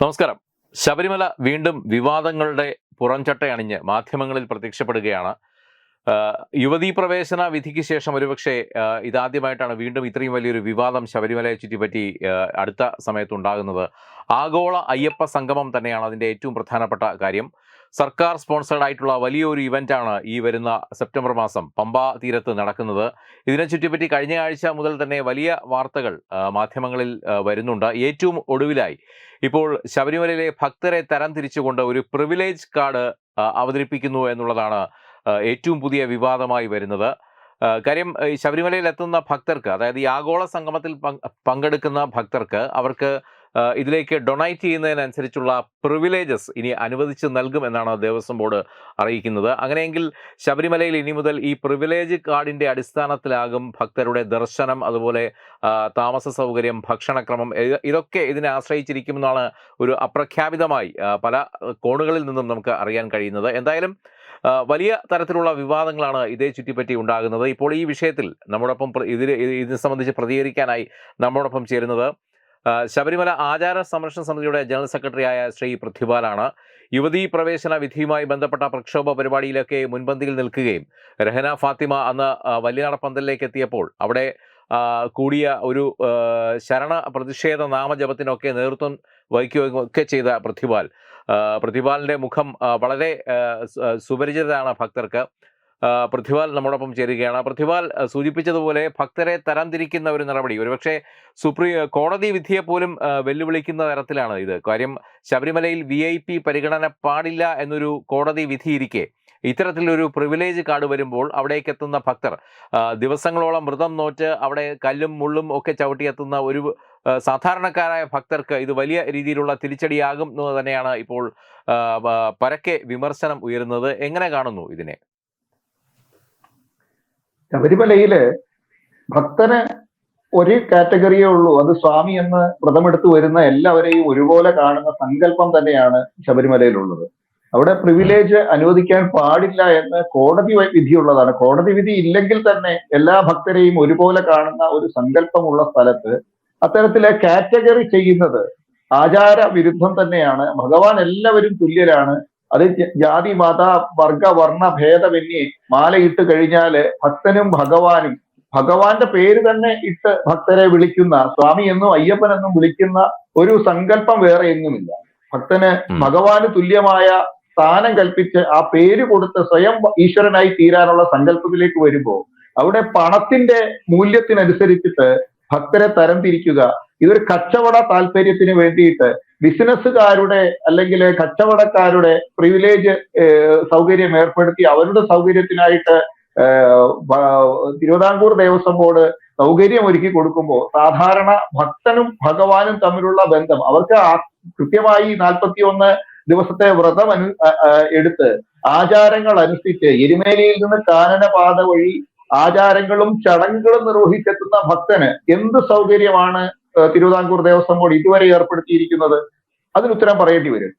നമസ്കാരം. ശബരിമല വീണ്ടും വിവാദങ്ങളുടെ പുറംചട്ടയണിഞ്ഞ് മാധ്യമങ്ങളിൽ പ്രത്യക്ഷപ്പെടുകയാണ്. യുവതീ പ്രവേശന വിധിക്ക് ശേഷം ഒരുപക്ഷെ ഇതാദ്യമായിട്ടാണ് വീണ്ടും ഇത്രയും വലിയൊരു വിവാദം ശബരിമലയെ ചുറ്റിപ്പറ്റി അടുത്ത സമയത്തുണ്ടാകുന്നത് ആഗോള അയ്യപ്പ സംഗമം തന്നെയാണ് അതിന്റെ ഏറ്റവും പ്രധാനപ്പെട്ട കാര്യം. സർക്കാർ സ്പോൺസേഡ് ആയിട്ടുള്ള വലിയൊരു ഇവന്റാണ് ഈ വരുന്ന സെപ്റ്റംബർ മാസം. പമ്പ തീരത്ത് നടക്കുന്നത്. ഇതിനെ ചുറ്റിപ്പറ്റി കഴിഞ്ഞ ആഴ്ച മുതൽ തന്നെ വലിയ വാർത്തകൾ മാധ്യമങ്ങളിൽ വരുന്നുണ്ട്. ഏറ്റവും ഒടുവിലായി ഇപ്പോൾ ശബരിമലയിലെ ഭക്തരെ തരം തിരിച്ചുകൊണ്ട് ഒരു പ്രിവിലേജ് കാർഡ് അവതരിപ്പിക്കുന്നു എന്നുള്ളതാണ് ഏറ്റവും പുതിയ വിവാദമായി വരുന്നത്. കാര്യം ശബരിമലയിൽ എത്തുന്ന ഭക്തർക്ക് അതായത് ഈ ആഗോള സംഗമത്തിൽ പങ്കെടുക്കുന്ന ഭക്തർക്ക് അവർക്ക് ഇതിലേക്ക് ഡൊണേറ്റ് ചെയ്യുന്നതിനനുസരിച്ചുള്ള പ്രിവിലേജസ് ഇനി അനുവദിച്ച് നൽകും എന്നാണ് ദേവസ്വം ബോർഡ് അറിയിക്കുന്നത്. അങ്ങനെയെങ്കിൽ ശബരിമലയിൽ ഇനി മുതൽ ഈ പ്രിവിലേജ് കാർഡിന്റെ അടിസ്ഥാനത്തിലാകും ഭക്തരുടെ ദർശനം അതുപോലെ താമസ സൗകര്യം ഭക്ഷണക്രമം ഇതൊക്കെ ഇതിനെ ആശ്രയിച്ചിരിക്കുമെന്നാണ് ഒരു അപ്രഖ്യാപിതമായി പല കോണുകളിൽ നിന്നും നമുക്ക് അറിയാൻ കഴിയുന്നത്. എന്തായാലും വലിയ തരത്തിലുള്ള വിവാദങ്ങളാണ് ഇതേ ചുറ്റിപ്പറ്റി ഉണ്ടാകുന്നത്. ഇപ്പോൾ ഈ വിഷയത്തിൽ നമ്മോടൊപ്പം ഇതിന് ഇതിനെ സംബന്ധിച്ച് പ്രതികരിക്കാനായി നമ്മോടൊപ്പം ചേരുന്നത് ശബരിമല ആചാര സംരക്ഷണ സമിതിയുടെ ജനറൽ സെക്രട്ടറിയായ ശ്രീ പൃഥ്വിപാലാണ്. യുവതീ പ്രവേശന വിധിയുമായി ബന്ധപ്പെട്ട പ്രക്ഷോഭ പരിപാടിയിലൊക്കെ മുൻപന്തിയിൽ നിൽക്കുകയും രഹന ഫാത്തിമ അന്ന് വല്യനാട് വലിയനാട പന്തലിലേക്ക് എത്തിയപ്പോൾ അവിടെ കൂടിയ ഒരു ശരണ പ്രതിഷേധ നാമജപത്തിനൊക്കെ നേതൃത്വം വഹിക്കുകയും ഒക്കെ ചെയ്ത പൃഥ്വിപാൽ. പ്രതിപാലിന്റെ മുഖം വളരെ ആ, സു- ആ, സുപരിചിതമാണ് ഭക്തർക്ക്. പൃഥ്വിപാൽ നമ്മോടൊപ്പം ചേരുകയാണ്. പൃഥ്വിപാൽ സൂചിപ്പിച്ചതുപോലെ ഭക്തരെ തരംതിരിക്കുന്ന ഒരു നടപടി. ഒരുപക്ഷെ സുപ്രീം കോടതി വിധിയെ പോലും വെല്ലുവിളിക്കുന്ന തരത്തിലാണ് ഇത്. കാര്യം ശബരിമലയിൽ വി ഐ പി പരിഗണന പാടില്ല എന്നൊരു കോടതി വിധിയിരിക്കെ ഇത്തരത്തിലൊരു പ്രിവിലേജ് കാർഡ് വരുമ്പോൾ അവിടേക്ക് എത്തുന്ന ഭക്തർ ദിവസങ്ങളോളം വ്രതം നോറ്റ് അവിടെ കല്ലും മുള്ളും ഒക്കെ ചവിട്ടിയെത്തുന്ന ഒരു സാധാരണക്കാരായ ഭക്തർക്ക് ഇത് വലിയ രീതിയിലുള്ള തിരിച്ചടിയാകും എന്ന് തന്നെയാണ് ഇപ്പോൾ പരക്കെ വിമർശനം ഉയരുന്നത്. എങ്ങനെ കാണുന്നു ഇതിനെ? ശബരിമലയിൽ ഭക്തന് ഒരു കാറ്റഗറിയേ ഉള്ളൂ. അത് സ്വാമി എന്ന് വ്രതമെടുത്തു വരുന്ന എല്ലാവരെയും ഒരുപോലെ കാണുന്ന സങ്കല്പം തന്നെയാണ് ശബരിമലയിലുള്ളത്. അവിടെ പ്രിവിലേജ് അനുവദിക്കാൻ പാടില്ല എന്ന് കോടതി വിധിയുള്ളതാണ്. കോടതി വിധി ഇല്ലെങ്കിൽ തന്നെ എല്ലാ ഭക്തരെയും ഒരുപോലെ കാണുന്ന ഒരു സങ്കല്പമുള്ള സ്ഥലത്ത് അത്തരത്തിലെ കാറ്റഗറി ചെയ്യുന്നത് ആചാര വിരുദ്ധം തന്നെയാണ്. ഭഗവാൻ എല്ലാവരും തുല്യരാണ്. അത് ജാതി മത വർഗ വർണ ഭേദമന്യേ മാലയിട്ട് കഴിഞ്ഞാൽ ഭക്തനും ഭഗവാനും ഭഗവാന്റെ പേര് തന്നെ ഇട്ട് ഭക്തരെ വിളിക്കുന്ന സ്വാമി എന്നും അയ്യപ്പൻ എന്നും വിളിക്കുന്ന ഒരു സങ്കല്പം വേറെ എങ്ങുമില്ല. ഭക്തന് ഭഗവാന് തുല്യമായ സ്ഥാനം കൽപ്പിച്ച് ആ പേര് കൊടുത്ത് സ്വയം ഈശ്വരനായി തീരാനുള്ള സങ്കല്പത്തിലേക്ക് വരുമ്പോ അവിടെ പണത്തിന്റെ മൂല്യത്തിനനുസരിച്ചിട്ട് ഭക്തരെ തരംതിരിക്കുക ഇതൊരു കച്ചവട താല്പര്യത്തിന് വേണ്ടിയിട്ട് ബിസിനസ്സുകാരുടെ അല്ലെങ്കിൽ കച്ചവടക്കാരുടെ പ്രിവിലേജ് സൗകര്യം ഏർപ്പെടുത്തി അവരുടെ സൗകര്യത്തിനായിട്ട് തിരുവിതാംകൂർ ദേവസ്വം ബോർഡ് സൗകര്യം ഒരുക്കി കൊടുക്കുമ്പോൾ സാധാരണ ഭക്തനും ഭഗവാനും തമ്മിലുള്ള ബന്ധം അവർക്ക് കൃത്യമായി നാൽപ്പത്തി ഒന്ന് ദിവസത്തെ വ്രതം അനു എടുത്ത് ആചാരങ്ങൾ അനുസരിച്ച് എരുമേലിയിൽ നിന്ന് കാനനപാത വഴി ആചാരങ്ങളും ചടങ്ങുകളും നിർവഹിച്ചെത്തുന്ന ഭക്തന് എന്ത് സൗകര്യമാണ് തിരുവിതാംകൂർ ദേവസ്വം ബോർഡ് ഇതുവരെ ഏർപ്പെടുത്തിയിരിക്കുന്നത്? അതിനുത്തരം പറയേണ്ടി വരും.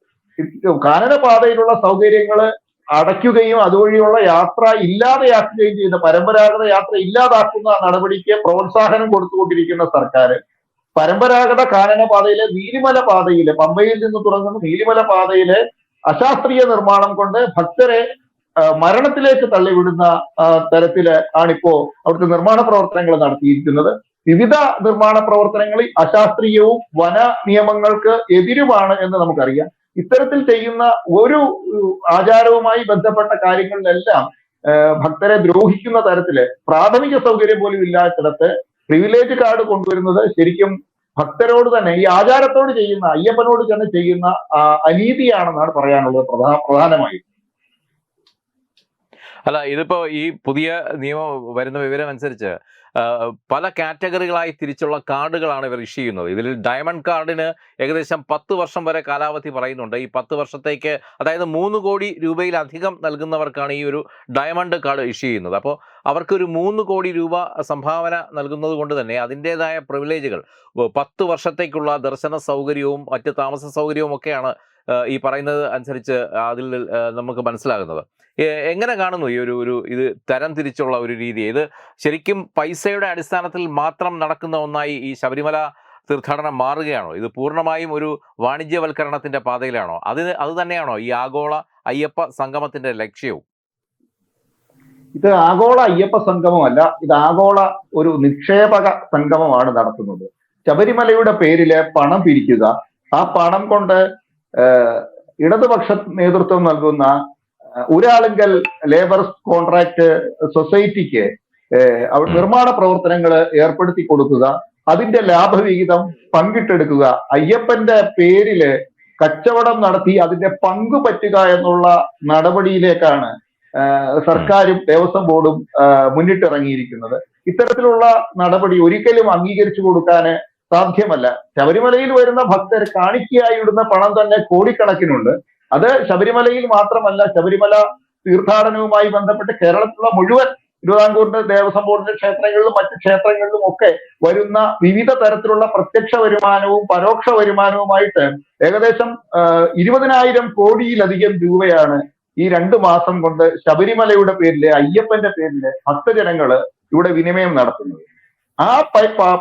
കാനനപാതയിലുള്ള സൗകര്യങ്ങൾ അടയ്ക്കുകയും അതുവഴിയുള്ള യാത്ര ഇല്ലാതെയാക്കുകയും ചെയ്യുന്ന പരമ്പരാഗത യാത്ര ഇല്ലാതാക്കുന്ന നടപടിക്ക് പ്രോത്സാഹനം കൊടുത്തുകൊണ്ടിരിക്കുന്ന സർക്കാർ പരമ്പരാഗത കാനനപാതയിലെ നീലിമല പാതയിലെ പമ്പയിൽ നിന്ന് തുടങ്ങുന്ന നീലിമല പാതയിലെ അശാസ്ത്രീയ നിർമ്മാണം കൊണ്ട് ഭക്തരെ മരണത്തിലേക്ക് തള്ളിവിടുന്ന തരത്തിൽ ആണിപ്പോ അവിടുത്തെ നിർമ്മാണ പ്രവർത്തനങ്ങൾ നടത്തിയിരിക്കുന്നത്. വിവിധ നിർമ്മാണ പ്രവർത്തനങ്ങളിൽ അശാസ്ത്രീയവും വന നിയമങ്ങൾക്ക് എതിരുമാണ് എന്ന് നമുക്കറിയാം. ഇത്തരത്തിൽ ചെയ്യുന്ന ഒരു ആചാരവുമായി ബന്ധപ്പെട്ട കാര്യങ്ങളിലെല്ലാം ഭക്തരെ ദ്രോഹിക്കുന്ന തരത്തിൽ പ്രാഥമിക സൗകര്യം പോലും ഇല്ലാത്തിടത്ത് പ്രിവിലേജ് കാർഡ് കൊണ്ടുവരുന്നത് ശരിക്കും ഭക്തരോട് തന്നെ ഈ ആചാരത്തോട് ചെയ്യുന്ന അയ്യപ്പനോട് തന്നെ ചെയ്യുന്ന അനീതിയാണെന്നാണ് പറയാനുള്ളത് പ്രധാന പ്രധാനമായും. അല്ല ഇതിപ്പോ ഈ പുതിയ നിയമം വരുന്ന വിവരം അനുസരിച്ച് പല കാറ്റഗറികളായി തിരിച്ചുള്ള കാർഡുകളാണ് ഇവർ ഇഷ്യൂ ചെയ്യുന്നത്. ഇതിൽ ഡയമണ്ട് കാർഡിന് ഏകദേശം പത്ത് വർഷം വരെ കാലാവധി പറയുന്നുണ്ട്. ഈ പത്ത് വർഷത്തേക്ക് അതായത് മൂന്ന് കോടി രൂപയിലധികം നൽകുന്നവർക്കാണ് ഈ ഒരു ഡയമണ്ട് കാർഡ് ഇഷ്യൂ ചെയ്യുന്നത്. അപ്പോൾ അവർക്കൊരു മൂന്ന് കോടി രൂപ സംഭാവന നൽകുന്നത് കൊണ്ട് തന്നെ അതിന്റെതായ പ്രിവിലേജുകൾ പത്ത് വർഷത്തേക്കുള്ള ദർശന സൗകര്യവും മറ്റ് താമസ സൗകര്യവും ഒക്കെയാണ് ഈ പറയുന്നത് അനുസരിച്ച് അതിൽ നമുക്ക് മനസ്സിലാകുന്നത്. എങ്ങനെ കാണുന്നു ഈ ഒരു ഒരു ഇത് തരം തിരിച്ചുള്ള ഒരു രീതി? ഇത് ശരിക്കും പൈസയുടെ അടിസ്ഥാനത്തിൽ മാത്രം നടക്കുന്ന ഒന്നായി ഈ ശബരിമല തീർത്ഥാടനം മാറുകയാണോ? ഇത് പൂർണമായും ഒരു വാണിജ്യവൽക്കരണത്തിന്റെ പാതയിലാണോ? അതിന് അത് തന്നെയാണോ ഈ ആഗോള അയ്യപ്പ സംഗമത്തിന്റെ ലക്ഷ്യവും? ഇത് ആഗോള അയ്യപ്പ സംഗമമല്ല ഇത് ആഗോള ഒരു നിക്ഷേപക സംഗമമാണ് നടത്തുന്നത്. ശബരിമലയുടെ പേരിൽ പണം പിരിക്കുക ആ പണം കൊണ്ട് ഇടതുപക്ഷ നേതൃത്വം നൽകുന്ന ഒരാളുങ്കൽ ലേബർ കോൺട്രാക്ട് സൊസൈറ്റിക്ക് നിർമ്മാണ പ്രവർത്തനങ്ങൾ ഏർപ്പെടുത്തി കൊടുക്കുക അതിന്റെ ലാഭവിഹിതം പങ്കിട്ടെടുക്കുക അയ്യപ്പന്റെ പേരിൽ കച്ചവടം നടത്തി അതിന്റെ പങ്ക് പറ്റുക എന്നുള്ള നടപടിയിലേക്കാണ് സർക്കാരും ദേവസ്വം ബോർഡും മുന്നിട്ടിറങ്ങിയിരിക്കുന്നത്. ഇത്തരത്തിലുള്ള നടപടി ഒരിക്കലും അംഗീകരിച്ചു കൊടുക്കാൻ സാധ്യമല്ല. ശബരിമലയിൽ വരുന്ന ഭക്തർ കാണിക്കയായി ഇടുന്ന പണം തന്നെ കോടിക്കണക്കിനുണ്ട്. അത് ശബരിമലയിൽ മാത്രമല്ല ശബരിമല തീർത്ഥാടനവുമായി ബന്ധപ്പെട്ട് കേരളത്തിലുള്ള മുഴുവൻ തിരുവിതാംകൂറിന്റെ ദേവസ്വം ബോർഡിന്റെ ക്ഷേത്രങ്ങളിലും മറ്റു ക്ഷേത്രങ്ങളിലും ഒക്കെ വരുന്ന വിവിധ തരത്തിലുള്ള പ്രത്യക്ഷ വരുമാനവും പരോക്ഷ വരുമാനവുമായിട്ട് ഏകദേശം ഇരുപതിനായിരം കോടിയിലധികം രൂപയാണ് ഈ രണ്ടു മാസം കൊണ്ട് ശബരിമലയുടെ പേരിൽ അയ്യപ്പന്റെ പേരിൽ ഭക്തജനങ്ങൾ ഇവിടെ വിനിമയം നടത്തുന്നത്. ആ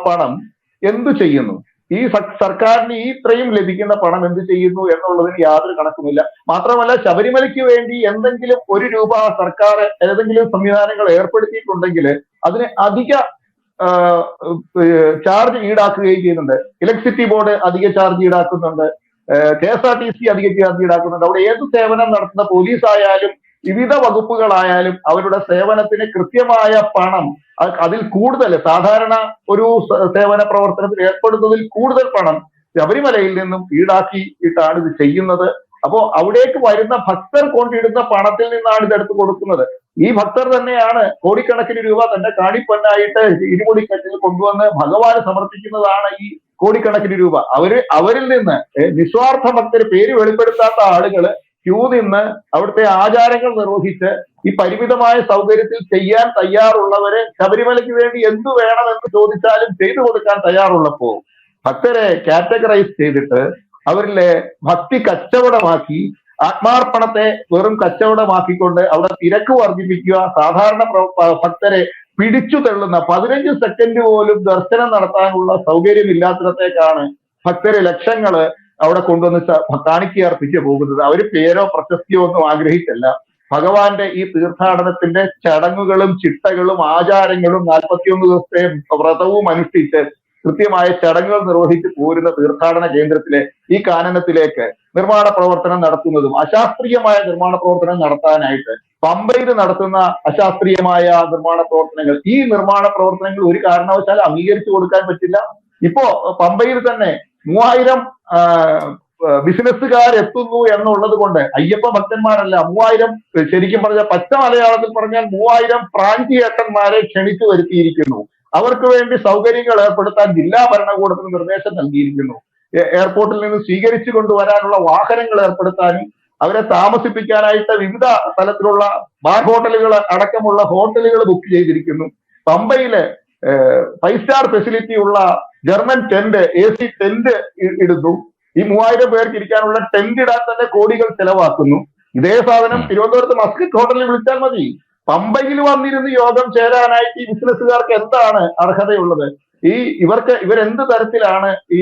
പണം എന്തു ചെയ്യുന്നു? ഈ സർക്കാരിന് ഈ ഇത്രയും ലഭിക്കുന്ന പണം എന്ത് ചെയ്യുന്നു എന്നുള്ളതിന് യാതൊരു കണക്കുമില്ല. മാത്രമല്ല ശബരിമലയ്ക്ക് വേണ്ടി എന്തെങ്കിലും ഒരു രൂപ സർക്കാർ ഏതെങ്കിലും സംവിധാനങ്ങൾ ഏർപ്പെടുത്തിയിട്ടുണ്ടെങ്കിൽ അതിന് അധിക ചാർജ് ഈടാക്കുകയും ചെയ്യുന്നുണ്ട്. ഇലക്ട്രിസിറ്റി ബോർഡ് അധിക charge ഈടാക്കുന്നുണ്ട്. K S R T C അധിക ചാർജ് ഈടാക്കുന്നുണ്ട്. അവിടെ ഏത് സേവനം നടത്തുന്ന പോലീസ് ആയാലും വിവിധ വകുപ്പുകളായാലും അവരുടെ സേവനത്തിന് കൃത്യമായ പണം അതിൽ കൂടുതൽ സാധാരണ ഒരു സേവന പ്രവർത്തനത്തിൽ ഏർപ്പെടുന്നതിൽ കൂടുതൽ പണം ശബരിമലയിൽ നിന്നും ഈടാക്കിയിട്ടാണ് ഇത് ചെയ്യുന്നത്. അപ്പോ അവിടേക്ക് വരുന്ന ഭക്തർ കൊണ്ടിടുന്ന പണത്തിൽ നിന്നാണ് ഇതെടുത്ത് കൊടുക്കുന്നത്. ഈ ഭക്തർ തന്നെയാണ് കോടിക്കണക്കിന് രൂപ തന്റെ കാണിപ്പൊന്നായിട്ട് ഇരുമുടിക്കറ്റിൽ കൊണ്ടുവന്ന് ഭഗവാന് സമർപ്പിക്കുന്നതാണ് ഈ കോടിക്കണക്കിന് രൂപ. അവർ അവരിൽ നിന്ന് നിസ്വാർത്ഥ ഭക്തര് പേര് വെളിപ്പെടുത്താത്ത ആളുകൾ ക്യൂ നിന്ന് അവിടുത്തെ ആചാരങ്ങൾ നിർവഹിച്ച് ഈ പരിമിതമായ സൗകര്യത്തിൽ ചെയ്യാൻ തയ്യാറുള്ളവരെ ശബരിമലയ്ക്ക് വേണ്ടി എന്തു വേണമെന്ന് ചോദിച്ചാലും ചെയ്തു കൊടുക്കാൻ തയ്യാറുള്ളപ്പോ ഭക്തരെ കാറ്റഗറൈസ് ചെയ്തിട്ട് അവരിലെ ഭക്തി കച്ചവടമാക്കി ആത്മാർപ്പണത്തെ വെറും കച്ചവടമാക്കിക്കൊണ്ട് അവിടെ തിരക്ക് വർദ്ധിപ്പിക്കുക സാധാരണ ഭക്തരെ പിടിച്ചു തള്ളുന്ന പതിനഞ്ച് സെക്കൻഡ് പോലും ദർശനം നടത്താനുള്ള സൗകര്യമില്ലാത്തിടത്തേക്കാണ് ഭക്തരെ ലക്ഷങ്ങൾ അവിടെ കൊണ്ടുവന്ന് കാണിക്ക അർപ്പിച്ച് പോകുന്നത്. അവർ പേരോ പ്രശസ്തിയോ ഒന്നും ആഗ്രഹിച്ചല്ല. ഭഗവാന്റെ ഈ തീർത്ഥാടനത്തിന്റെ ചടങ്ങുകളും ചിട്ടകളും ആചാരങ്ങളും നാൽപ്പത്തിയൊന്ന് ദിവസത്തെ വ്രതവും അനുഷ്ഠിച്ച് കൃത്യമായ ചടങ്ങുകൾ നിർവഹിച്ച് പോരുന്ന തീർത്ഥാടന കേന്ദ്രത്തിലെ ഈ കാനനത്തിലേക്ക് നിർമ്മാണ പ്രവർത്തനം നടത്തുന്നതും അശാസ്ത്രീയമായ നിർമ്മാണ പ്രവർത്തനം നടത്താനായിട്ട് പമ്പയിൽ നടത്തുന്ന അശാസ്ത്രീയമായ നിർമ്മാണ പ്രവർത്തനങ്ങൾ. ഈ നിർമ്മാണ പ്രവർത്തനങ്ങൾ ഒരു കാരണവശാലും അംഗീകരിച്ചു കൊടുക്കാൻ പറ്റില്ല. ഇപ്പോ പമ്പയിൽ തന്നെ മൂവായിരം ബിസിനസ്സുകാർ എത്തുന്നു എന്നുള്ളത് കൊണ്ട് അയ്യപ്പ ഭക്തന്മാരല്ല മൂവായിരം ശരിക്കും പറഞ്ഞാൽ പച്ച മലയാളത്തിൽ പറഞ്ഞാൽ മൂവായിരം പ്രാഞ്ചിയേട്ടന്മാരെ ക്ഷണിച്ചു വരുത്തിയിരിക്കുന്നു. അവർക്ക് വേണ്ടി സൗകര്യങ്ങൾ ഏർപ്പെടുത്താൻ ജില്ലാ ഭരണകൂടത്തിന് നിർദ്ദേശം നൽകിയിരിക്കുന്നു. എയർപോർട്ടിൽ നിന്ന് സ്വീകരിച്ചു കൊണ്ടുവരാനുള്ള വാഹനങ്ങൾ ഏർപ്പെടുത്താനും അവരെ താമസിപ്പിക്കാനായിട്ട് വിവിധ തലത്തിലുള്ള ബാർ ഹോട്ടലുകൾ അടക്കമുള്ള ഹോട്ടലുകൾ ബുക്ക് ചെയ്തിരിക്കുന്നു. പമ്പയിൽ ഫൈവ് സ്റ്റാർ ഫെസിലിറ്റി ഉള്ള German tent A C tent ഇടുന്നു. ഈ മൂവായിരം പേർക്ക് ഇരിക്കാനുള്ള ടെന്റ് ഇടാൻ തന്നെ കോടികൾ ചെലവാക്കുന്നു. ഇതേ സാധനം തിരുവനന്തപുരത്ത് മസ്കറ്റ് ഹോട്ടലിൽ വിളിച്ചാൽ മതി. പമ്പയിൽ വന്നിരുന്ന് യോഗം ചേരാനായിട്ട് ഈ ബിസിനസ്സുകാർക്ക് എന്താണ് അർഹതയുള്ളത്? ഈ ഇവർക്ക് ഇവരെന്ത് തരത്തിലാണ് ഈ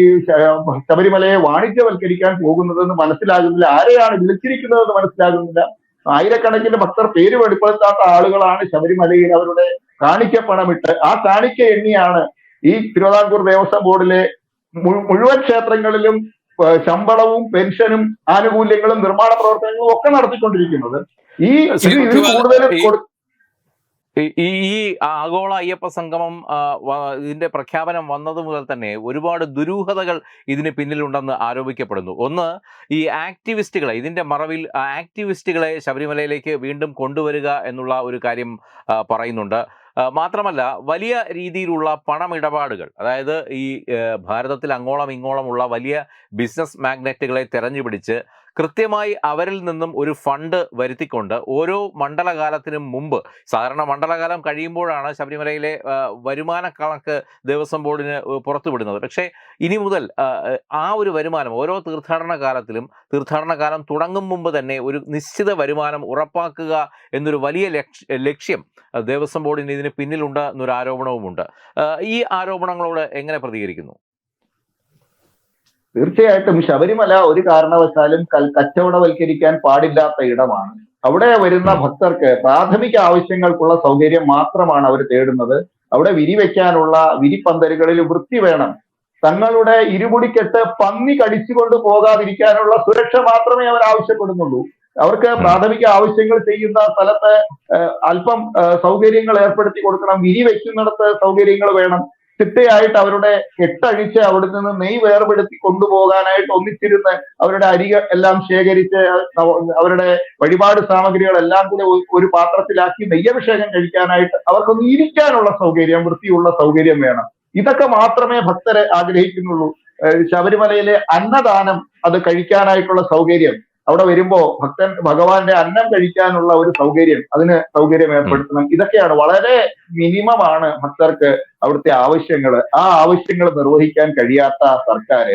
ശബരിമലയെ വാണിജ്യവൽക്കരിക്കാൻ പോകുന്നതെന്ന് മനസ്സിലാകുന്നില്ല. ആരെയാണ് വിളിച്ചിരിക്കുന്നതെന്ന് മനസ്സിലാകുന്നില്ല. ആയിരക്കണക്കിന് ഭക്തർ പേര് വെളിപ്പെടുത്താത്ത ആളുകളാണ് ശബരിമലയിൽ അവരുടെ കാണിക്ക പണമിട്ട് ആ കാണിക്ക എണ്ണിയാണ് ഈ തിരുവിതാംകൂർ ദേവസ്വം ബോർഡിലെ മുഴുവൻ ക്ഷേത്രങ്ങളിലും ശമ്പളവും പെൻഷനും ആനുകൂല്യങ്ങളും നിർമ്മാണ പ്രവർത്തനങ്ങളും ഒക്കെ നടത്തിക്കൊണ്ടിരിക്കുന്നത്. ഈ ഇത് കൂടുതൽ ഈ- ഈ ആഗോള അയ്യപ്പ സംഗമം ഇതിന്റെ പ്രഖ്യാപനം വന്നത് മുതൽ തന്നെ ഒരുപാട് ദുരൂഹതകൾ ഇതിന് പിന്നിലുണ്ടെന്ന് ആരോപിക്കപ്പെടുന്നു. ഒന്ന് ഈ ആക്ടിവിസ്റ്റുകളെ ഇതിന്റെ മറവിൽ ആക്ടിവിസ്റ്റുകളെ ശബരിമലയിലേക്ക് വീണ്ടും കൊണ്ടുവരിക എന്നുള്ള ഒരു കാര്യം പറയുന്നുണ്ട്. മാത്രമല്ല വലിയ രീതിയിലുള്ള പണമിടപാടുകൾ അതായത് ഈ ഭാരതത്തിൽ അങ്ങോളം ഇങ്ങോളമുള്ള വലിയ ബിസിനസ് മാഗ്നറ്റുകളെ തെരഞ്ഞുപിടിച്ച് കൃത്യമായി അവരിൽ നിന്നും ഒരു ഫണ്ട് വരുത്തിക്കൊണ്ട് ഓരോ മണ്ഡലകാലത്തിനും മുമ്പ് സാധാരണ മണ്ഡലകാലം കഴിയുമ്പോഴാണ് ശബരിമലയിലെ വരുമാന കണക്ക് ദേവസ്വം ബോർഡിന് പുറത്തുവിടുന്നത്. പക്ഷേ ഇനി മുതൽ ആ, ഒരു വരുമാനം ഓരോ തീർത്ഥാടന കാലത്തിലും തീർത്ഥാടന കാലം തുടങ്ങും മുമ്പ് തന്നെ ഒരു നിശ്ചിത വരുമാനം ഉറപ്പാക്കുക എന്നൊരു വലിയ ലക്ഷ്യം ദേവസ്വം ബോർഡിന് ഇതിന് പിന്നിലുണ്ട് എന്നൊരു ആരോപണവുമുണ്ട്. ഈ ആരോപണങ്ങളോട് എങ്ങനെ പ്രതികരിക്കുന്നു? തീർച്ചയായിട്ടും ശബരിമല ഒരു കാരണവശാലും കച്ചവടവൽക്കരിക്കാൻ പാടില്ലാത്ത ഇടമാണ്. അവിടെ വരുന്ന ഭക്തർക്ക് പ്രാഥമിക ആവശ്യങ്ങൾക്കുള്ള സൗകര്യം മാത്രമാണ് അവർ തേടുന്നത്. അവിടെ വിരിവെക്കാനുള്ള വിരിപ്പന്തലുകളിൽ വൃത്തി വേണം. തങ്ങളുടെ ഇരുമുടിക്കെട്ട് പന്നി കടിച്ചുകൊണ്ട് പോകാതിരിക്കാനുള്ള സുരക്ഷ മാത്രമേ അവർ ആവശ്യപ്പെടുന്നുള്ളൂ. അവർക്ക് പ്രാഥമിക ആവശ്യങ്ങൾ ചെയ്യുന്ന സ്ഥലത്ത് അല്പം സൗകര്യങ്ങൾ ഏർപ്പെടുത്തി കൊടുക്കണം. വിരി വയ്ക്കുന്നിടത്ത് സൗകര്യങ്ങൾ വേണം. ചിട്ടയായിട്ട് അവരുടെ കെട്ടഴിച്ച് അവിടെ നിന്ന് നെയ് വേർപെടുത്തി കൊണ്ടുപോകാനായിട്ട് ഒന്നിച്ചിരുന്ന് അവരുടെ അരികൾ എല്ലാം ശേഖരിച്ച് അവരുടെ വഴിപാട് സാമഗ്രികളെല്ലാം കൂടെ ഒരു പാത്രത്തിലാക്കി നെയ്യഭിഷേകം കഴിക്കാനായിട്ട് അവർക്കൊന്ന് ഇരിക്കാനുള്ള സൗകര്യം വൃത്തിയുള്ള സൗകര്യം വേണം. ഇതൊക്കെ മാത്രമേ ഭക്തരെ ആഗ്രഹിക്കുന്നുള്ളൂ. ശബരിമലയിലെ അന്നദാനം അത് കഴിക്കാനായിട്ടുള്ള സൗകര്യം. അവിടെ വരുമ്പോ ഭക്തൻ ഭഗവാന്റെ അന്നം കഴിക്കാനുള്ള ഒരു സൗകര്യം അതിന് സൗകര്യം ഏർപ്പെടുത്തണം ഇതൊക്കെയാണ് വളരെ മിനിമമാണ് ഭക്തർക്ക് അവിടുത്തെ ആവശ്യങ്ങൾ ആ ആവശ്യങ്ങൾ നിർവഹിക്കാൻ കഴിയാത്ത സർക്കാർ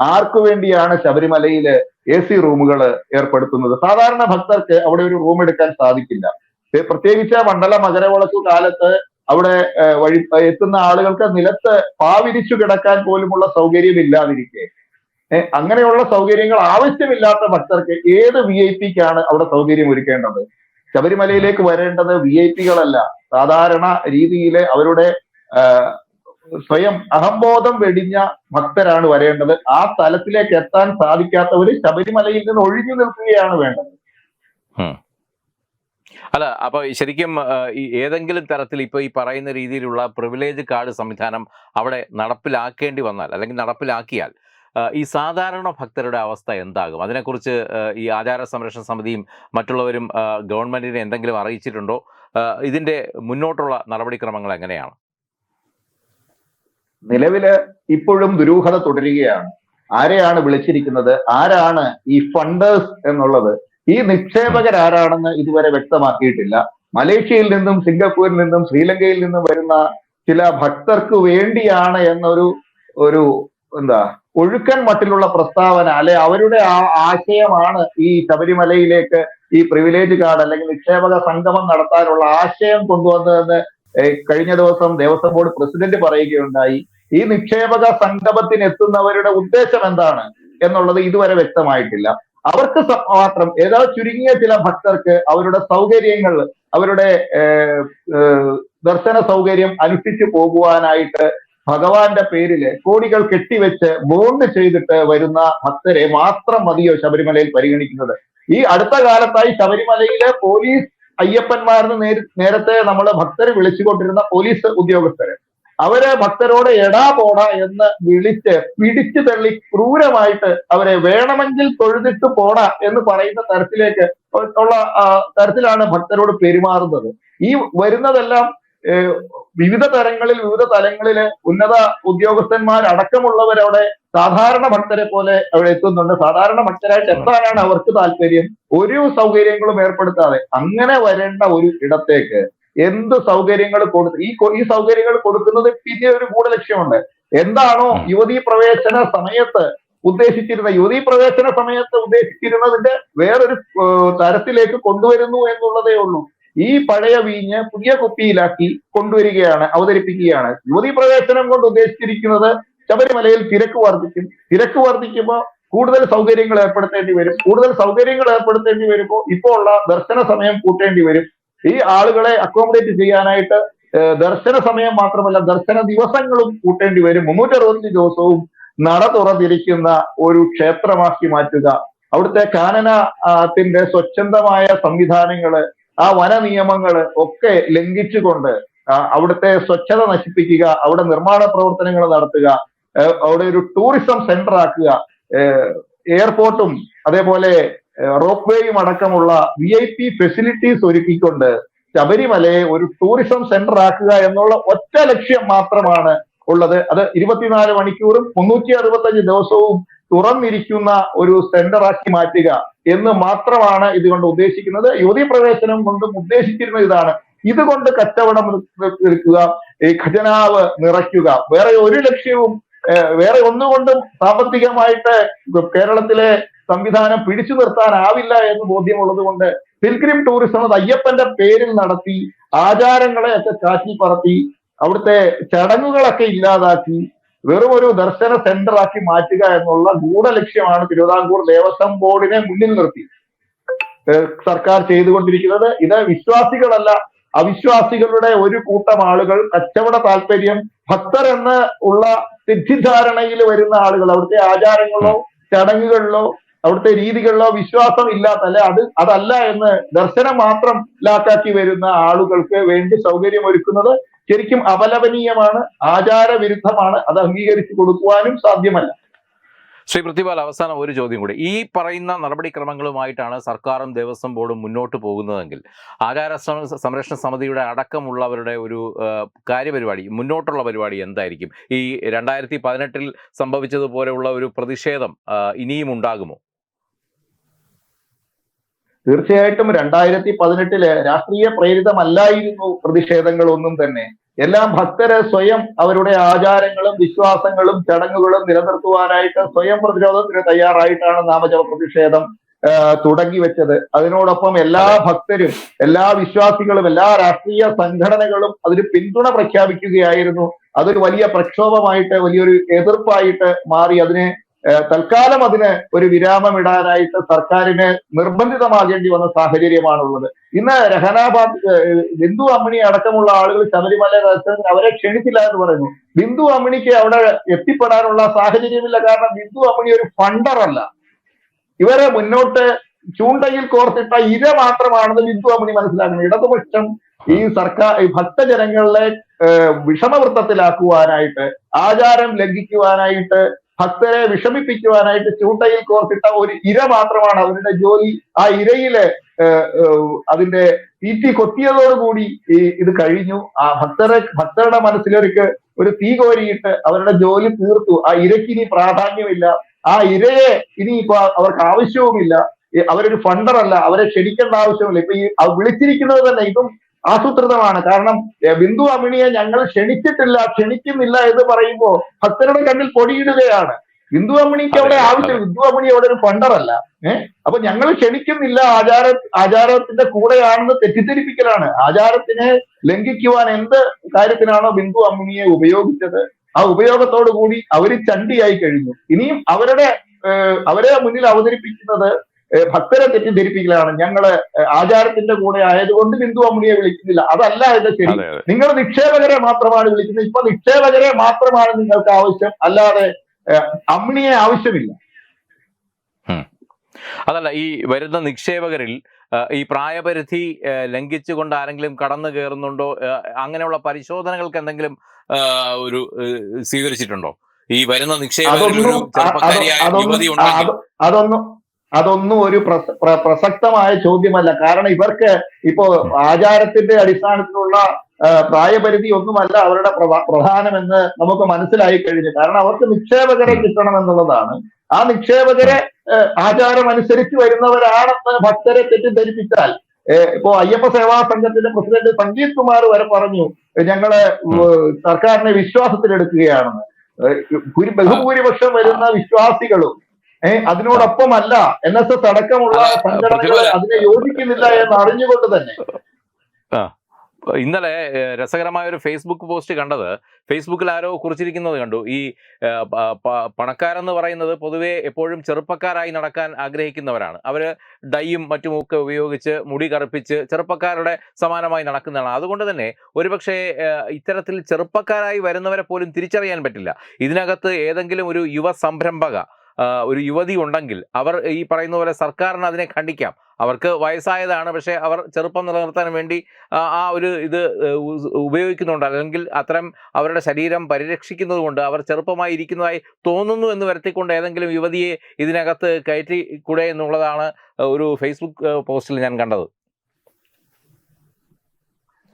ആർക്കു വേണ്ടിയാണ് ശബരിമലയിൽ എ സി റൂമുകൾ ഏർപ്പെടുത്തുന്നത്? സാധാരണ ഭക്തർക്ക് അവിടെ ഒരു റൂം എടുക്കാൻ സാധിക്കില്ല. പ്രത്യേകിച്ച് മണ്ഡല മകരവിളക്ക് കാലത്ത് അവിടെ വഴി എത്തുന്ന ആളുകൾക്ക് നിലത്ത് പാവിരിച്ചു കിടക്കാൻ പോലുമുള്ള സൗകര്യം ഇല്ലാതിരിക്കെ അങ്ങനെയുള്ള സൗകര്യങ്ങൾ ആവശ്യമില്ലാത്ത ഭക്തർക്ക് ഏത് വി ഐ പിക്കാണ് അവിടെ സൗകര്യം ഒരുക്കേണ്ടത്? ശബരിമലയിലേക്ക് വരേണ്ടത് വി ഐ പികളല്ല സാധാരണ രീതിയിലെ അവരുടെ സ്വയം അഹംബോധം വെടിഞ്ഞ ഭക്തരാണ് വരേണ്ടത്. ആ തലത്തിലേക്ക് എത്താൻ സാധിക്കാത്തവര് ശബരിമലയിൽ നിന്ന് ഒഴിഞ്ഞു നിൽക്കുകയാണ് വേണ്ടത്. അല്ല അപ്പൊ ശരിക്കും ഈ ഏതെങ്കിലും തരത്തിൽ ഇപ്പൊ ഈ പറയുന്ന രീതിയിലുള്ള പ്രിവിലേജ് കാർഡ് സംവിധാനം അവിടെ നടപ്പിലാക്കേണ്ടി വന്നാൽ അല്ലെങ്കിൽ നടപ്പിലാക്കിയാൽ ഈ സാധാരണ ഭക്തരുടെ അവസ്ഥ എന്താകും? അതിനെക്കുറിച്ച് ഈ ആചാര സംരക്ഷണ സമിതിയും മറ്റുള്ളവരും ഗവൺമെന്റിനെ എന്തെങ്കിലും അറിയിച്ചിട്ടുണ്ടോ? ഇതിന്റെ മുന്നോട്ടുള്ള നടപടിക്രമങ്ങൾ എങ്ങനെയാണ്? നിലവിൽ ഇപ്പോഴും ദുരൂഹത തുടരുകയാണ്. ആരെയാണ് വിളിച്ചിരിക്കുന്നത്? ആരാണ് ഈ ഫണ്ടേഴ്സ് എന്നുള്ളത്? ഈ നിക്ഷേപകരാരാണെന്ന് ഇതുവരെ വ്യക്തമാക്കിയിട്ടില്ല. മലേഷ്യയിൽ നിന്നും സിംഗപ്പൂരിൽ നിന്നും ശ്രീലങ്കയിൽ നിന്നും വരുന്ന ചില ഭക്തർക്ക് വേണ്ടിയാണ് എന്നൊരു ഒരു എന്താ ഒഴുക്കൻ മട്ടിലുള്ള പ്രസ്താവന അല്ലെ അവരുടെ ആ ആശയമാണ് ഈ ശബരിമലയിലേക്ക് ഈ പ്രിവിലേജ് കാർഡ് അല്ലെങ്കിൽ നിക്ഷേപക സംഗമം നടത്താനുള്ള ആശയം കൊണ്ടുവന്നതെന്ന് കഴിഞ്ഞ ദിവസം ദേവസ്വം ബോർഡ് പ്രസിഡന്റ് പറയുകയുണ്ടായി. ഈ നിക്ഷേപക സംഗമത്തിന് എത്തുന്നവരുടെ ഉദ്ദേശം എന്താണ് എന്നുള്ളത് ഇതുവരെ വ്യക്തമായിട്ടില്ല. അവർക്ക് മാത്രം ഏതാ ചുരുങ്ങിയ ചില ഭക്തർക്ക് അവരുടെ സൗകര്യങ്ങൾ അവരുടെ ദർശന സൗകര്യം അനുഷ്ഠിച്ചു പോകുവാനായിട്ട് ഭഗവാന്റെ പേരിൽ കോടികൾ കെട്ടിവെച്ച് ബോണ്ട് ചെയ്തിട്ട് വരുന്ന ഭക്തരെ മാത്രം മതിയോ ശബരിമലയിൽ പരിഗണിക്കുന്നത്? ഈ അടുത്ത കാലത്തായി ശബരിമലയിലെ പോലീസ് അയ്യപ്പന്മാരെന്ന് നേരി- നേരത്തെ നമ്മൾ ഭക്തരെ വിളിച്ചുകൊണ്ടിരുന്ന പോലീസ് ഉദ്യോഗസ്ഥര്. അവരെ ഭക്തരോട് എടാ പോണ എന്ന് വിളിച്ച് പിടിച്ചു തള്ളി ക്രൂരമായിട്ട് അവരെ വേണമെങ്കിൽ തൊഴുതിട്ട് പോണ എന്ന് പറയുന്ന തരത്തിലേക്ക് ഉള്ള തരത്തിലാണ് ഭക്തരോട് പെരുമാറുന്നത്. ഈ വരുന്നതെല്ലാം വിവിധ തരങ്ങളിൽ വിവിധ തലങ്ങളിൽ ഉന്നത ഉദ്യോഗസ്ഥന്മാർ ഉദ്യോഗസ്ഥന്മാരടക്കമുള്ളവരവിടെ സാധാരണ ഭക്തരെ പോലെ അവിടെ എത്തുന്നുണ്ട്. സാധാരണ ഭക്തരായിട്ട് എത്താനാണ് അവർക്ക് താല്പര്യം. ഒരു സൗകര്യങ്ങളും ഏർപ്പെടുത്താതെ അങ്ങനെ വരേണ്ട ഒരു ഇടത്തേക്ക് എന്ത് സൗകര്യങ്ങൾ കൊടുത്ത് ഈ ഈ സൗകര്യങ്ങൾ കൊടുക്കുന്നത് പിന്നെ ഒരു ഗൂഢലക്ഷ്യമുണ്ട് എന്താണോ യുവതീ പ്രവേശന സമയത്ത് ഉദ്ദേശിച്ചിരുന്ന യുവതീ പ്രവേശന സമയത്ത് ഉദ്ദേശിച്ചിരുന്നതിന്റെ വേറൊരു തരത്തിലേക്ക് കൊണ്ടുവരുന്നു എന്നുള്ളതേ ഉള്ളൂ. ഈ പഴയ വീഞ്ഞ് പുതിയ കുപ്പിയിലാക്കി കൊണ്ടുവരികയാണ് അവതരിപ്പിക്കുകയാണ്. യുവതി പ്രവേശനം കൊണ്ട് ഉദ്ദേശിച്ചിരിക്കുന്നത് ശബരിമലയിൽ തിരക്ക് വർദ്ധിക്കും. തിരക്ക് വർദ്ധിക്കുമ്പോൾ കൂടുതൽ സൗകര്യങ്ങൾ ഏർപ്പെടുത്തേണ്ടി വരും. കൂടുതൽ സൗകര്യങ്ങൾ ഏർപ്പെടുത്തേണ്ടി വരുമ്പോൾ ഇപ്പോൾ ഉള്ള ദർശന സമയം കൂട്ടേണ്ടി വരും. ഈ ആളുകളെ അക്കോമഡേറ്റ് ചെയ്യാനായിട്ട് ദർശന സമയം മാത്രമല്ല ദർശന ദിവസങ്ങളും കൂട്ടേണ്ടി വരും. മുന്നൂറ്റി അറുപത്തഞ്ച് ദിവസവും നട തുറന്നിരിക്കുന്ന ഒരു ക്ഷേത്രമാക്കി മാറ്റുക. അവിടുത്തെ കാനനത്തിന്റെ സ്വച്ഛന്തമായ സംവിധാനങ്ങൾ ആ വന നിയമങ്ങൾ ഒക്കെ ലംഘിച്ചുകൊണ്ട് അവിടുത്തെ സ്വച്ഛത നശിപ്പിക്കുക അവിടെ നിർമ്മാണ പ്രവർത്തനങ്ങൾ നടത്തുക അവിടെ ഒരു ടൂറിസം സെന്റർ ആക്കുക എയർപോർട്ടും അതേപോലെ റോപ്പ്വേയും അടക്കമുള്ള വി ഐ പി ഫെസിലിറ്റീസ് ഒരുക്കിക്കൊണ്ട് ശബരിമലയെ ഒരു ടൂറിസം സെന്റർ ആക്കുക എന്നുള്ള ഒറ്റ ലക്ഷ്യം മാത്രമാണ് ഉള്ളത്. അത് ഇരുപത്തിനാല് മണിക്കൂറും മുന്നൂറ്റി അറുപത്തഞ്ച് ദിവസവും തുറന്നിരിക്കുന്ന ഒരു സെന്റർ ആക്കി മാറ്റുക എന്ന് മാത്രമാണ് ഇതുകൊണ്ട് ഉദ്ദേശിക്കുന്നത്. യുവതി പ്രവേശനം കൊണ്ടും ഉദ്ദേശിച്ചിരുന്ന ഇതാണ്. ഇതുകൊണ്ട് കച്ചവടം എടുക്കുക ഈ ഖജനാവ് നിറയ്ക്കുക. വേറെ ഒരു ലക്ഷ്യവും വേറെ ഒന്നുകൊണ്ടും സാമ്പത്തികമായിട്ട് കേരളത്തിലെ സംവിധാനം പിടിച്ചു നിർത്താനാവില്ല എന്ന് ബോധ്യമുള്ളത് കൊണ്ട് പിൽഗ്രിം ടൂറിസം അത് അയ്യപ്പന്റെ പേരിൽ നടത്തി ആചാരങ്ങളെ ഒക്കെ കാറ്റി പറത്തി അവിടുത്തെ ചടങ്ങുകളൊക്കെ ഇല്ലാതാക്കി വെറും ഒരു ദർശന സെന്റർ ആക്കി മാറ്റുക എന്നുള്ള ഗൂഢലക്ഷ്യമാണ് തിരുവിതാംകൂർ ദേവസ്വം ബോർഡിനെ മുന്നിൽ നിർത്തി. സർക്കാർ ചെയ്തുകൊണ്ടിരിക്കുന്നത്. ഇത് വിശ്വാസികളല്ല അവിശ്വാസികളുടെ ഒരു കൂട്ടം ആളുകൾ കച്ചവട താല്പര്യം ഭക്തർ എന്ന് ഉള്ള തെറ്റിദ്ധാരണയിൽ വരുന്ന ആളുകൾ അവിടുത്തെ ആചാരങ്ങളോ ചടങ്ങുകളിലോ അവിടുത്തെ രീതികളിലോ വിശ്വാസം ഇല്ലാത്ത അല്ലെ അത് അതല്ല എന്ന് ദർശനം മാത്രം ലാക്കാക്കി വരുന്ന ആളുകൾക്ക് വേണ്ടി സൗകര്യം ഒരുക്കുന്നത് ശരിക്കും അപലപനീയമാണ് ആചാരവിരുദ്ധമാണ് അത് അംഗീകരിച്ചു കൊടുക്കുവാനും സാധ്യമല്ല. ശ്രീ പൃഥ്വിപാൽ അവസാനം ഒരു ചോദ്യം കൂടി. ഈ പറയുന്ന നടപടിക്രമങ്ങളുമായിട്ടാണ് സർക്കാരും ദേവസ്വം ബോർഡും മുന്നോട്ട് പോകുന്നതെങ്കിൽ ആചാര സംരക്ഷണ സമിതിയുടെ അടക്കമുള്ളവരുടെ ഒരു കാര്യപരിപാടി മുന്നോട്ടുള്ള പരിപാടി എന്തായിരിക്കും? ഈ രണ്ടായിരത്തി പതിനെട്ടിൽ സംഭവിച്ചതുപോലെയുള്ള ഒരു പ്രതിഷേധം ഇനിയും ഉണ്ടാകുമോ? തീർച്ചയായിട്ടും രണ്ടായിരത്തി പതിനെട്ടിൽ രാഷ്ട്രീയ പ്രേരിതമല്ലായിരുന്നു പ്രതിഷേധങ്ങളൊന്നും തന്നെ. എല്ലാം ഭക്തര് സ്വയം അവരുടെ ആചാരങ്ങളും വിശ്വാസങ്ങളും ചടങ്ങുകളും നിലനിർത്തുവാനായിട്ട് സ്വയം പ്രതിരോധത്തിന് തയ്യാറായിട്ടാണ് നാമജപ പ്രതിഷേധം തുടങ്ങി വെച്ചത് അതിനോടൊപ്പം എല്ലാ ഭക്തരും എല്ലാ വിശ്വാസികളും എല്ലാ രാഷ്ട്രീയ സംഘടനകളും അതിന് പിന്തുണ പ്രഖ്യാപിക്കുകയായിരുന്നു. അതൊരു വലിയ പ്രക്ഷോഭമായിട്ട് വലിയൊരു എതിർപ്പായിട്ട് മാറി അതിനെ തൽക്കാലം അതിന് ഒരു വിരാമം ഇടാനായിട്ട് സർക്കാരിന് നിർബന്ധിതമാകേണ്ടി വന്ന സാഹചര്യമാണുള്ളത്. ഇന്ന് രഹനാബാദ് ബിന്ദു അമ്മിണി അടക്കമുള്ള ആളുകൾ ശബരിമല അവരെ ക്ഷണിച്ചില്ല എന്ന് പറയുന്നു. ബിന്ദു അമ്മിണിക്ക് അവിടെ എത്തിപ്പെടാനുള്ള സാഹചര്യമില്ല. കാരണം ബിന്ദു അമ്മിണി ഒരു ഫണ്ടറല്ല ഇവരെ മുന്നോട്ട് ചൂണ്ടയിൽ കോർത്തിട്ട ഇര മാത്രമാണെന്ന് ബിന്ദു അമ്മിണി മനസ്സിലാക്കുന്നത് ഇടതുപക്ഷം ഈ സർക്കാർ ഈ ഭക്തജനങ്ങളെ വിഷമവൃത്തത്തിലാക്കുവാനായിട്ട് ആചാരം ലംഘിക്കുവാനായിട്ട് ഭക്തരെ വിഷമിപ്പിക്കുവാനായിട്ട് ചൂണ്ടയിൽ കോർത്തിട്ട ഒരു ഇര മാത്രമാണ് അവരുടെ ജോലി. ആ ഇരയിൽ അതിന്റെ തീറ്റി കൊത്തിയതോടുകൂടി ഈ ഇത് കഴിഞ്ഞു. ആ ഭക്തരെ ഭക്തരുടെ മനസ്സിലൊരുക്ക് ഒരു തീ കോരിയിട്ട് അവരുടെ ജോലി തീർത്തു. ആ ഇരയ്ക്ക് ഇനി പ്രാധാന്യമില്ല. ആ ഇരയെ ഇനി ഇപ്പൊ അവർക്ക് ആവശ്യവുമില്ല. അവരൊരു ഫണ്ടറല്ല. അവരെ ക്ഷണിക്കേണ്ട ആവശ്യമില്ല ഇപ്പൊ ഈ വിളിച്ചിരിക്കുന്നത് തന്നെ ഇതും ആസൂത്രിതമാണ്. കാരണം ബിന്ദു അമിണിയെ ഞങ്ങൾ ക്ഷണിച്ചിട്ടില്ല ക്ഷണിക്കുന്നില്ല എന്ന് പറയുമ്പോൾ ഭക്തരുടെ കണ്ണിൽ പൊടിയിടുകയാണ്. ബിന്ദു അമ്മിണിക്ക് അവിടെ ആവശ്യം ബിന്ദു അമ്മിണി അവിടെ ഒരു ഫണ്ടറല്ല. ഏഹ് അപ്പൊ ഞങ്ങൾ ക്ഷണിക്കുന്നില്ല ആചാര ആചാരത്തിന്റെ കൂടെയാണെന്ന് തെറ്റിദ്ധരിപ്പിക്കലാണ്. ആചാരത്തിനെ ലംഘിക്കുവാൻ എന്ത് കാര്യത്തിനാണോ ബിന്ദു അമ്മിണിയെ ഉപയോഗിച്ചത്? ആ ഉപയോഗത്തോടു കൂടി അവർ ചണ്ടിയായി കഴിഞ്ഞു. ഇനിയും അവരുടെ അവരെ മുന്നിൽ അവതരിപ്പിക്കുന്നത് ഭക്തരെ തെറ്റിദ്ധരിപ്പിക്കലാണ്. ഞങ്ങൾ ആചാരത്തിന്റെ കൂടെ ആയതുകൊണ്ട് ബിന്ദു അമ്മിണിയെ വിളിക്കുന്നില്ല. അതല്ല എന്റെ ശരി. നിങ്ങൾ നിക്ഷേപകരെ മാത്രമാണ് വിളിക്കുന്നത്. ഇപ്പൊ നിക്ഷേപകരെ മാത്രമാണ് നിങ്ങൾക്ക് ആവശ്യം. അല്ലാതെ അമ്മിണിയെ ആവശ്യമില്ല. അതല്ല ഈ വരുന്ന നിക്ഷേപകരിൽ ഈ പ്രായപരിധി ലംഘിച്ചുകൊണ്ട് ആരെങ്കിലും കടന്നു കയറുന്നുണ്ടോ? അങ്ങനെയുള്ള പരിശോധനകൾക്ക് എന്തെങ്കിലും ഒരു സ്വീകരിച്ചിട്ടുണ്ടോ? ഈ വരുന്ന നിക്ഷേപകരിൽ ഒരു ചെറുപ്പക്കാരിയായ യുവതി ഉണ്ടെങ്കിൽ അതൊന്നും അതൊന്നും ഒരു പ്രസക്തമായ ചോദ്യമല്ല. കാരണം ഇവർക്ക് ഇപ്പോ ആചാരത്തിന്റെ അടിസ്ഥാനത്തിലുള്ള പ്രായപരിധി ഒന്നുമല്ല അവരുടെ പ്രധ- പ്രധാനമെന്ന് നമുക്ക് മനസ്സിലായി കഴിഞ്ഞു. കാരണം അവർക്ക് നിക്ഷേപകരെ കിട്ടണം എന്നുള്ളതാണ് ആ നിക്ഷേപകരെ ആചാരം അനുസരിച്ച് വരുന്നവരാണെന്ന് ഭക്തരെ തെറ്റിദ്ധരിപ്പിച്ചാൽ ഇപ്പോ അയ്യപ്പ സേവാ സംഘത്തിന്റെ പ്രസിഡന്റ് സഞ്ജീവ് കുമാർ വരെ പറഞ്ഞു ഞങ്ങൾ സർക്കാരിനെ വിശ്വാസത്തിലെടുക്കുകയാണെന്ന്. ബഹുഭൂരിപക്ഷം വരുന്ന വിശ്വാസികളും ഏഹ് അതിനോടൊപ്പമല്ല. എൻ എസ് എസ് അടക്കമുള്ള സംഘടനകൾ അതിനെ യോജിക്കുന്നില്ല എന്ന് അറിഞ്ഞുകൊണ്ട് തന്നെ. ഇന്നലെ രസകരമായ ഒരു ഫേസ്ബുക്ക് പോസ്റ്റ് കണ്ടത്. ഫേസ്ബുക്കിൽ ആരോ കുറിച്ചിരിക്കുന്നത് കണ്ടു. ഈ പണക്കാരെന്ന് പറയുന്നത് പൊതുവെ എപ്പോഴും ചെറുപ്പക്കാരായി നടക്കാൻ ആഗ്രഹിക്കുന്നവരാണ്. അവർ ഡൈയും മറ്റുമൊക്കെ ഉപയോഗിച്ച് മുടി കറുപ്പിച്ച് ചെറുപ്പക്കാരുടെ സമാനമായി നടക്കുന്നതാണ്. അതുകൊണ്ട് തന്നെ ഒരുപക്ഷെ ഇത്തരത്തിൽ ചെറുപ്പക്കാരായി വരുന്നവരെ പോലും തിരിച്ചറിയാൻ പറ്റില്ല. ഇതിനകത്ത് ഏതെങ്കിലും ഒരു യുവ സംരംഭക ഒരു യുവതി ഉണ്ടെങ്കിൽ അവർ ഈ പറയുന്ന പോലെ സർക്കാരിന് അതിനെ ഖണ്ഡിക്കാം. അവർക്ക് വയസ്സായതാണ് പക്ഷേ അവർ ചെറുപ്പം നിലനിർത്താൻ വേണ്ടി ആ ഒരു ഇത് ഉപയോഗിക്കുന്നുണ്ട്. അല്ലെങ്കിൽ അത്തരം അവരുടെ ശരീരം പരിരക്ഷിക്കുന്നത് കൊണ്ട് അവർ ചെറുപ്പമായി ഇരിക്കുന്നതായി തോന്നുന്നു എന്ന് വരുത്തിക്കൊണ്ട് ഏതെങ്കിലും യുവതിയെ ഇതിനകത്ത് കയറ്റി കൂടെ എന്നുള്ളതാണ് ഒരു ഫേസ്ബുക്ക് പോസ്റ്റിൽ ഞാൻ കണ്ടത്.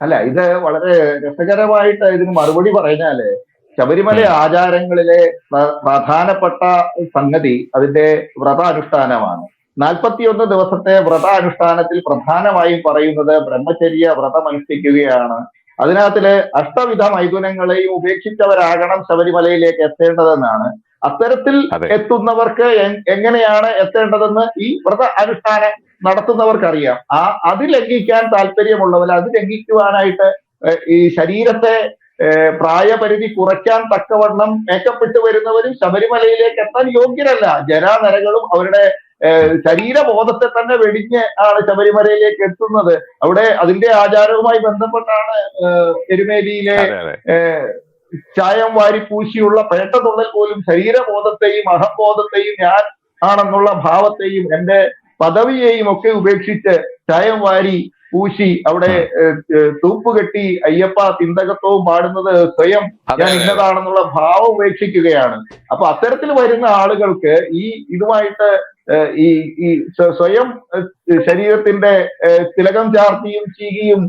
അല്ല ഇത് വളരെ രസകരമായിട്ട് ഇതിന് മറുപടി പറഞ്ഞാൽ ശബരിമല ആചാരങ്ങളിലെ പ്രധാനപ്പെട്ട സംഗതി അതിന്റെ വ്രതാനുഷ്ഠാനമാണ്. നാൽപ്പത്തിയൊന്ന് ദിവസത്തെ വ്രതാനുഷ്ഠാനത്തിൽ പ്രധാനമായും പറയുന്നത് ബ്രഹ്മചര്യ വ്രതം അനുഷ്ഠിക്കുകയാണ് അതിനകത്തിൽ അഷ്ടവിധ മൈഥുനങ്ങളെയും ഉപേക്ഷിച്ചവരാകണം ശബരിമലയിലേക്ക് എത്തേണ്ടതെന്നാണ്. അത്തരത്തിൽ എത്തുന്നവർക്ക് എങ്ങനെയാണ് എത്തേണ്ടതെന്ന് ഈ വ്രത അനുഷ്ഠാനം നടത്തുന്നവർക്കറിയാം. ആ അത് ലംഘിക്കാൻ താല്പര്യമുള്ളവർ അത് ലംഘിക്കുവാനായിട്ട് ഈ ശരീരത്തെ പ്രായപരിധി കുറയ്ക്കാൻ തക്കവണ്ണം മേക്കപ്പെട്ട് വരുന്നവരും ശബരിമലയിലേക്ക് എത്താൻ യോഗ്യരല്ല. ജരാനരകളും അവരുടെ ശരീരബോധത്തെ തന്നെ വെടിഞ്ഞ് ആണ് ശബരിമലയിലേക്ക് എത്തുന്നത്. അവിടെ അതിന്റെ ആചാരവുമായി ബന്ധപ്പെട്ടാണ് എരുമേലിയിലെ ചായം വാരി പൂശിയുള്ള പേട്ട തുള്ളൽ പോലും ശരീരബോധത്തെയും അഹംബോധത്തെയും ഞാൻ ആണെന്നുള്ള ഭാവത്തെയും എന്റെ പദവിയെയും ഒക്കെ ഉപേക്ഷിച്ച് ചായം വാരി പൂശി അവിടെ തൂപ്പുകെട്ടി അയ്യപ്പ തിന്തകത്വവും പാടുന്നത് സ്വയം ഞാൻ ഇന്നതാണെന്നുള്ള ഭാവം ഉപേക്ഷിക്കുകയാണ്. അപ്പൊ അത്തരത്തിൽ വരുന്ന ആളുകൾക്ക് ഈ ഇതുമായിട്ട് ഈ ഈ സ്വയം ശരീരത്തിന്റെ തിലകം ചാർത്തിയും ചീകിയും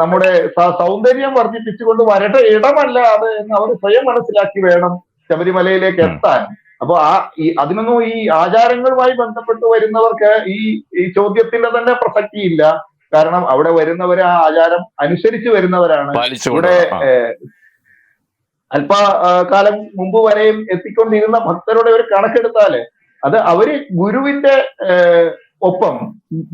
നമ്മുടെ സൗന്ദര്യം വർദ്ധിപ്പിച്ചുകൊണ്ട് വരേണ്ട ഇടമല്ല അത് എന്ന് അവർ സ്വയം മനസ്സിലാക്കി വേണം ശബരിമലയിലേക്ക് എത്താൻ. അപ്പൊ ആ ഈ അതിനൊന്നും ഈ ആചാരങ്ങളുമായി ബന്ധപ്പെട്ട് വരുന്നവർക്ക് ഈ ഈ ചോദ്യത്തിന്റെ തന്നെ പ്രസക്തിയില്ല. കാരണം അവിടെ വരുന്നവർ ആ ആചാരം അനുസരിച്ച് വരുന്നവരാണ്. ഇവിടെ അല്പ കാലം മുമ്പ് വരെയും എത്തിക്കൊണ്ടിരുന്ന ഭക്തരുടെ ഒരു കണക്കെടുത്താൽ അത് അവർ ഗുരുവിന്റെ ഒപ്പം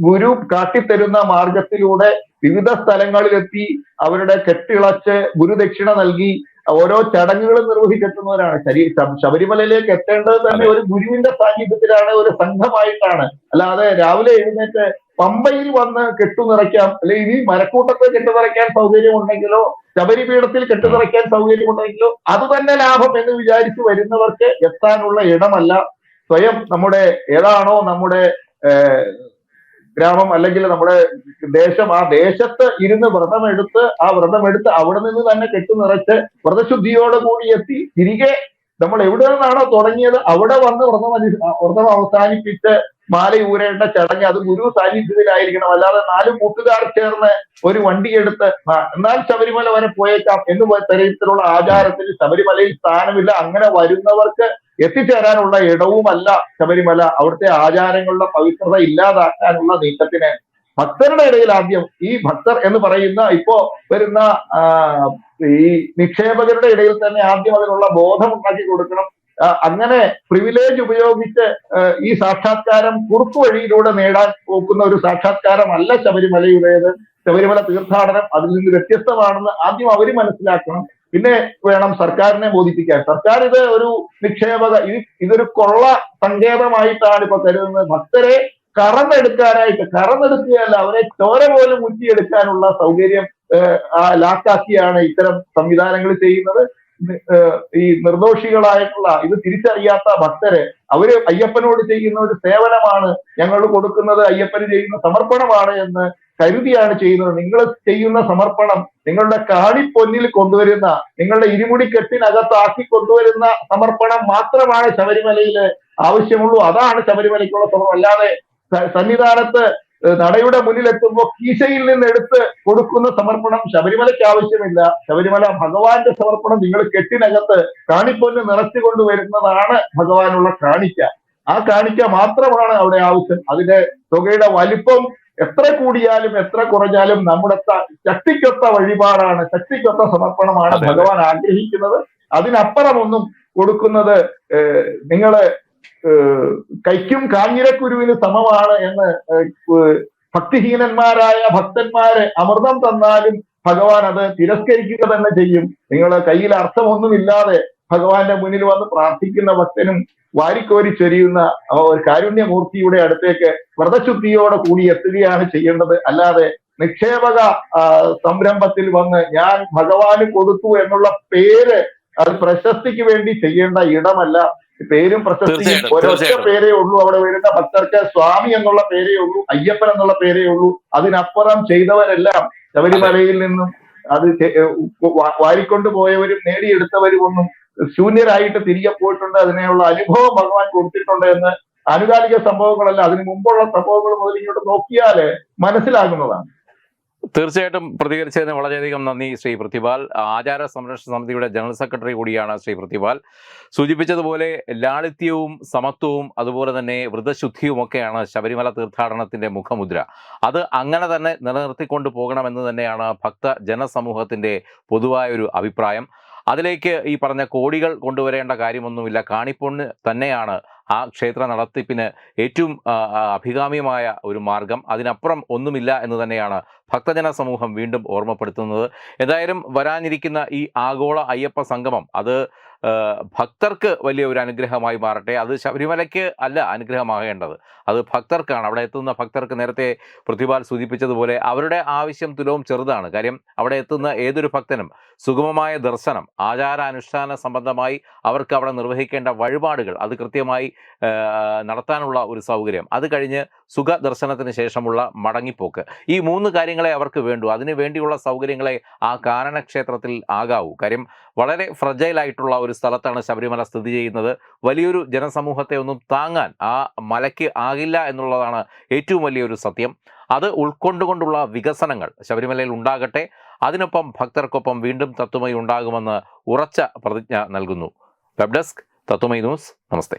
ഗുരു കാട്ടിത്തരുന്ന മാർഗത്തിലൂടെ വിവിധ സ്ഥലങ്ങളിലെത്തി അവരുടെ കെട്ടിളച്ച് ഗുരുദക്ഷിണ നൽകി ഓരോ ചടങ്ങുകളും നിർവഹിച്ചെത്തുന്നവരാണ് ശരി ശബ- ശബരിമലയിലേക്ക് എത്തേണ്ടത് തന്നെ ഒരു ഗുരുവിന്റെ സാന്നിധ്യത്തിലാണ് ഒരു സംഘമായിട്ടാണ്. അല്ലാതെ രാവിലെ എഴുന്നേറ്റ് പമ്പയിൽ വന്ന് കെട്ടുനിറയ്ക്കാം അല്ലെങ്കിൽ ഇനി മരക്കൂട്ടത്തെ കെട്ടുനിറയ്ക്കാൻ സൗകര്യമുണ്ടെങ്കിലോ ശബരിപീഠത്തിൽ കെട്ടുനിറയ്ക്കാൻ സൗകര്യമുണ്ടെങ്കിലോ അത് തന്നെ ലാഭം എന്ന് വിചാരിച്ചു വരുന്നവർക്ക് എത്താനുള്ള ഇടമല്ല. സ്വയം നമ്മുടെ ഏതാണോ നമ്മുടെ ഗ്രാമം അല്ലെങ്കിൽ നമ്മുടെ ദേശം ആ ദേശത്ത് ഇരുന്ന് വ്രതമെടുത്ത് ആ വ്രതമെടുത്ത് അവിടെ നിന്ന് തന്നെ കെട്ടുനിറച്ച് വ്രതശുദ്ധിയോട് കൂടി എത്തി. തിരികെ നമ്മൾ എവിടെ നിന്നാണോ തുടങ്ങിയത് അവിടെ വന്ന് വ്രതം വ്രതം അവസാനിപ്പിച്ച് മാലയൂരേണ്ട ചടങ്ങ് അത് ഗുരു സാന്നിധ്യത്തിലായിരിക്കണം. അല്ലാതെ നാല് കൂട്ടുകാർ ചേർന്ന് ഒരു വണ്ടി എടുത്ത് എന്നാൽ ശബരിമല വരെ പോയേക്കാം എന്ന് തരത്തിലുള്ള ആചാരത്തിൽ ശബരിമലയിൽ സ്ഥാനമില്ല. അങ്ങനെ വരുന്നവർക്ക് എത്തിച്ചേരാനുള്ള ഇടവുമല്ല ശബരിമല. അവിടുത്തെ ആചാരങ്ങളുടെ പവിത്രത ഇല്ലാതാക്കാനുള്ള നീക്കത്തിന് ഭക്തരുടെ ഇടയിൽ ആദ്യം ഈ ഭക്തർ എന്ന് പറയുന്ന ഇപ്പോ വരുന്ന ഈ നിക്ഷേപകരുടെ ഇടയിൽ തന്നെ ആദ്യം അതിനുള്ള ബോധം ഉണ്ടാക്കി കൊടുക്കണം. അങ്ങനെ പ്രിവിലേജ് ഉപയോഗിച്ച് ഈ സാക്ഷാത്കാരം കുറുക്കു വഴിയിലൂടെ നേടാൻ നോക്കുന്ന ഒരു സാക്ഷാത്കാരമല്ല ശബരിമലയുടേത്. ശബരിമല തീർത്ഥാടനം അതിൽ നിന്ന് വ്യത്യസ്തമാണെന്ന് ആദ്യം അവർ മനസ്സിലാക്കണം. പിന്നെ വേണം സർക്കാരിനെ ബോധിപ്പിക്കാൻ. സർക്കാർ ഇത് ഒരു നിക്ഷേപക ഇത് ഇതൊരു കൊള്ള സങ്കേതമായിട്ടാണ് ഇപ്പൊ കരുതുന്നത്. ഭക്തരെ കറന്നെടുക്കാനായിട്ട് കറന്നെടുക്കുകയല്ല അവരെ ചോര പോലും മുറ്റിയെടുക്കാനുള്ള സൗകര്യം ലാക്കാക്കിയാണ് ഇത്തരം സംവിധാനങ്ങൾ ചെയ്യുന്നത്. ഈ നിർദോഷികളായിട്ടുള്ള ഇത് തിരിച്ചറിയാത്ത ഭക്തരെ അവർ അയ്യപ്പനോട് ചെയ്യുന്ന ഒരു സേവനമാണ് ഞങ്ങൾ കൊടുക്കുന്നത് അയ്യപ്പന് ചെയ്യുന്ന സമർപ്പണമാണ് എന്ന് കരുതിയാണ് ചെയ്യുന്നത്. നിങ്ങൾ ചെയ്യുന്ന സമർപ്പണം നിങ്ങളുടെ കാണിപ്പൊന്നിൽ കൊണ്ടുവരുന്ന നിങ്ങളുടെ ഇരുമുടി കെട്ടിനകത്താക്കി കൊണ്ടുവരുന്ന സമർപ്പണം മാത്രമാണ് ശബരിമലയിൽ ആവശ്യമുള്ളൂ. അതാണ് ശബരിമലയ്ക്കുള്ള സമർപ്പണം. അല്ലാതെ സന്നിധാനത്ത് നടയുടെ മുന്നിലെത്തുമ്പോൾ കീശയിൽ നിന്ന് എടുത്ത് കൊടുക്കുന്ന സമർപ്പണം ശബരിമലയ്ക്ക് ആവശ്യമില്ല. ശബരിമല ഭഗവാന്റെ സമർപ്പണം നിങ്ങൾ കെട്ടിനകത്ത് കാണിപ്പൊന്ന് നിറച്ചു കൊണ്ടുവരുന്നതാണ് ഭഗവാനുള്ള കാണിക്ക. ആ കാണിക്ക മാത്രമാണ് അവിടെ ആവശ്യം. അതിന്റെ തുകയുടെ വലിപ്പം എത്ര കൂടിയാലും എത്ര കുറഞ്ഞാലും നമ്മുടെ ശക്തിക്കൊത്ത വഴിപാടാണ്. ശക്തിക്കൊത്ത സമർപ്പണമാണ്. ഭഗവാൻ ആഗ്രഹിക്കുന്നത്. അതിനപ്പുറമൊന്നും കൊടുക്കുന്നത് നിങ്ങൾ കൈക്കും കാഞ്ഞിരക്കുരുവിന് സമമാണ് എന്ന് ഭക്തിഹീനന്മാരായ ഭക്തന്മാരെ അമൃതം തന്നാലും ഭഗവാൻ അത് തിരസ്കരിക്കുക തന്നെ ചെയ്യും. നിങ്ങൾ കയ്യിൽ അർത്ഥമൊന്നുമില്ലാതെ ഭഗവാന്റെ മുന്നിൽ വന്ന് പ്രാർത്ഥിക്കുന്ന ഭക്തനും വാരിക്കോരി ചൊരിയുന്ന ഒരു കാരുണ്യമൂർത്തിയുടെ അടുത്തേക്ക് വ്രതശുദ്ധിയോടെ കൂടി എത്തുകയാണ് ചെയ്യേണ്ടത്. അല്ലാതെ നിക്ഷേപക സംരംഭത്തിൽ വന്ന് ഞാൻ ഭഗവാന് കൊടുത്തു എന്നുള്ള പേര് അത് പ്രശസ്തിക്ക് വേണ്ടി ചെയ്യേണ്ട ഇടമല്ല. പേരും പ്രശസ്തിയും ഒരൊറ്റ പേരേ ഉള്ളൂ. അവിടെ വരുന്ന ഭക്തർക്ക് സ്വാമി എന്നുള്ള പേരേ ഉള്ളൂ അയ്യപ്പൻ എന്നുള്ള പേരേ ഉള്ളൂ. അതിനപ്പുറം ചെയ്തവരെല്ലാം ശബരിമലയിൽ നിന്നും അത് വാരിക്കൊണ്ട് പോയവരും നേടിയെടുത്തവരും ഒന്നും ശൂന്യരായിട്ട് തിരികെ പോയിട്ടുണ്ട്. അതിനെയുള്ള അനുഭവം ഭഗവാൻ കൊടുത്തിട്ടുണ്ട് എന്ന് ആനുകാലിക സംഭവങ്ങളല്ല അതിന് മുമ്പുള്ള സംഭവങ്ങൾ മുതൽ ഇങ്ങോട്ട് നോക്കിയാൽ മനസ്സിലാകുന്നതാണ്. തീർച്ചയായിട്ടും പ്രതികരിച്ചതിന് വളരെയധികം നന്ദി ശ്രീ പ്രതിപാൽ. ആചാര സംരക്ഷണ സമിതിയുടെ ജനറൽ സെക്രട്ടറി കൂടിയാണ് ശ്രീ പ്രതിപാൽ. സൂചിപ്പിച്ചതുപോലെ ലാളിത്യവും സമത്വവും അതുപോലെ തന്നെ വ്രതശുദ്ധിയും ഒക്കെയാണ് ശബരിമല തീർത്ഥാടനത്തിന്റെ മുഖമുദ്ര. അത് അങ്ങനെ തന്നെ നിലനിർത്തിക്കൊണ്ട് പോകണമെന്ന് തന്നെയാണ് ഭക്ത ജനസമൂഹത്തിന്റെ പൊതുവായ ഒരു അഭിപ്രായം. അതിലേക്ക് ഈ പറഞ്ഞ കോടികൾ കൊണ്ടുവരേണ്ട കാര്യമൊന്നുമില്ല. കാണിപ്പൊണ്ണ് തന്നെയാണ് ആ ക്ഷേത്ര നടത്തിപ്പിന് ഏറ്റവും അഭികാമ്യമായ ഒരു മാർഗം. അതിനപ്പുറം ഒന്നുമില്ല എന്ന് തന്നെയാണ് ഭക്തജന സമൂഹം വീണ്ടും ഓർമ്മപ്പെടുത്തുന്നത്. എന്തായാലും വരാനിരിക്കുന്ന ഈ ആഗോള അയ്യപ്പ സംഗമം അത് ഭക്തർക്ക് വലിയ ഒരു അനുഗ്രഹമായി മാറട്ടെ. അത് ശബരിമലയ്ക്ക് അല്ല അനുഗ്രഹമാകേണ്ടത്. അത് ഭക്തർക്കാണ്. അവിടെ എത്തുന്ന ഭക്തർക്ക് നേരത്തെ പ്രതിഭാൽ സൂചിപ്പിച്ചതുപോലെ അവരുടെ ആവശ്യം തുലവും ചെറുതാണ്. കാര്യം അവിടെ എത്തുന്ന ഏതൊരു ഭക്തനും സുഗമമായ ദർശനം ആചാരാനുഷ്ഠാന സംബന്ധമായി അവർക്ക് അവിടെ നിർവഹിക്കേണ്ട വഴിപാടുകൾ അത് കൃത്യമായി നടത്താനുള്ള ഒരു സൗകര്യം. അത് കഴിഞ്ഞ് സുഖ ദർശനത്തിന് ശേഷമുള്ള മടങ്ങിപ്പോക്ക്. ഈ മൂന്ന് കാര്യങ്ങളെ അവർക്ക് വേണ്ടു. അതിനു വേണ്ടിയുള്ള സൗകര്യങ്ങളെ ആ കാരണക്ഷേത്രത്തിൽ ആകാവൂ. കാര്യം വളരെ ഫ്രജൈലായിട്ടുള്ള ഒരു സ്ഥലത്താണ് ശബരിമല സ്ഥിതി ചെയ്യുന്നത്. വലിയൊരു ജനസമൂഹത്തെ ഒന്നും താങ്ങാൻ ആ മലയ്ക്ക് ആകില്ല എന്നുള്ളതാണ് ഏറ്റവും വലിയൊരു സത്യം. അത് ഉൾക്കൊണ്ടുകൊണ്ടുള്ള വികസനങ്ങൾ ശബരിമലയിൽ ഉണ്ടാകട്ടെ. അതിനൊപ്പം ഭക്തർക്കൊപ്പം വീണ്ടും തത്വമയി ഉണ്ടാകുമെന്ന് ഉറച്ച പ്രതിജ്ഞ നൽകുന്നു. Web desk Tatwamayi news. നമസ്തേ.